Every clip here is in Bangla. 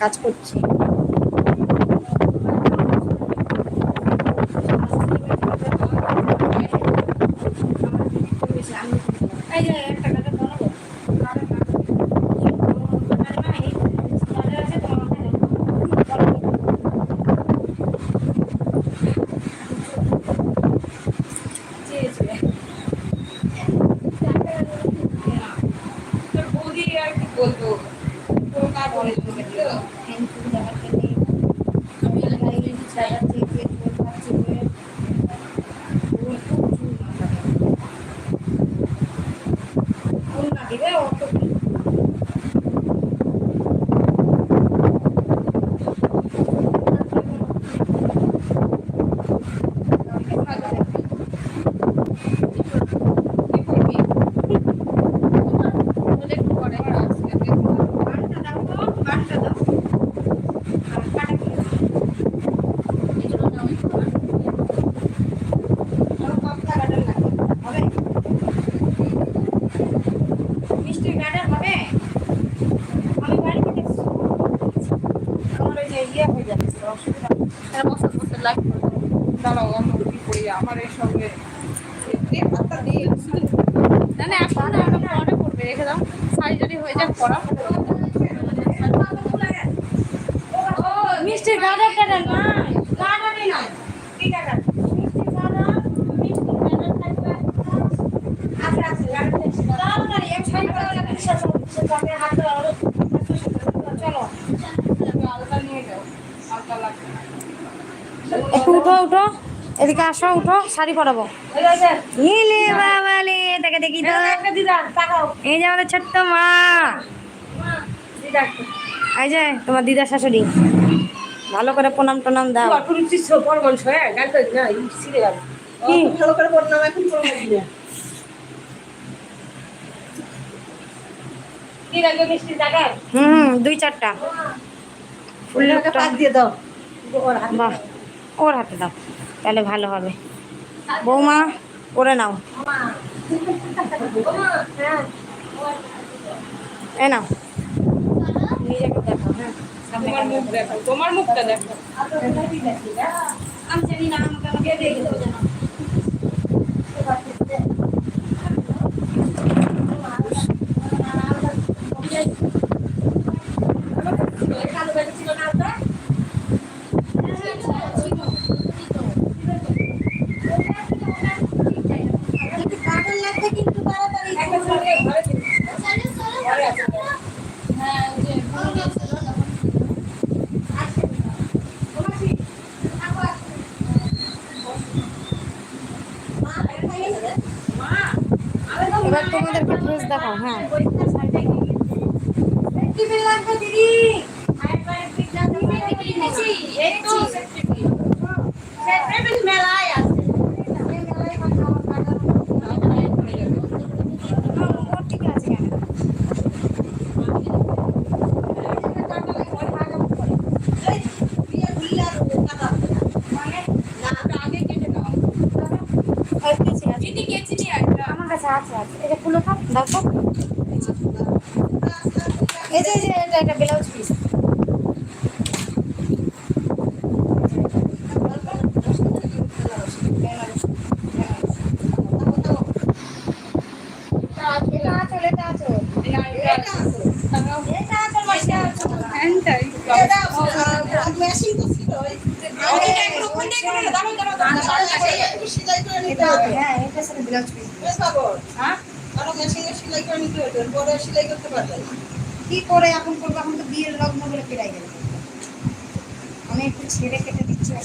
কাজ করছি এই যে একটা কাটা বানাবো তোর বৌদি আর কি বলতো তোর কাজ বলে দিল কি করবি বলে একটু পরে আসবে মিষ্টির গার্ডেন হবে আমি বাড়ি থেকে আমার ওই যে ইয়ে হয়ে যাচ্ছে অসুবিধা হ্যাঁ বসে বসে লাগবে দাঁড়াও আমি কি করি আমার এই সঙ্গে। না না এখন না পরে করবে রেখে দাও। শাড়ি যদি হয়ে যায় পরা মিষ্টির গার্ডেন টাডেন না গার্ডেনই না কি গার্ডেন মিষ্টির গার্ডেন মিষ্টির গার্ডেন থাকবে আছে না উঠো উঠো। এদিকে আসো উঠো শাড়ি পরাবো। হিলে বাবালে এটাকে দেখি তো। এই যে আমাদের ছোট্ট মা। এই যে তোমার দিদা শাশুড়ি। ভালো করে প্রণাম টনাম দাও। দিলে হুম দুই চারটা। ফুল দিয়ে দাও। ওর হাতে দাও। তাহলে ভালো হবে। বৌমা করে নাও। এ নাও। নিজেকে দেখো হ্যাঁ তোমার মুখ দেখো তোমার মুখটা দেখো আমি জানি না আমাকে আমাকে দেখে দেখাও হ্যাঁ ঠিক আছে কেন ওই কেচি আছে। চিনি কে চিনি আছে আছে। এটা খুলে থাক দাও তো এই যে এই যে, এটা একটা ব্লাউজ পিস এটা হ্যাঁ এটা সাথে ব্লাউজ হ্যাঁ? কি এখন করব? এখন তো বিয়ের লগ্ন ফেরাই আমি একটু ছেড়ে কেটে দিচ্ছি তাই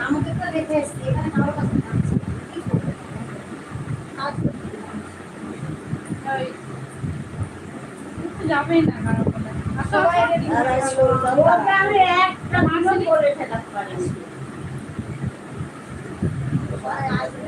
আমাকে তো রেখে এসছি এখানে খাবার যাবেই না কারও আমি একটা মানুষ বলে ফেলাতে পারি আসবে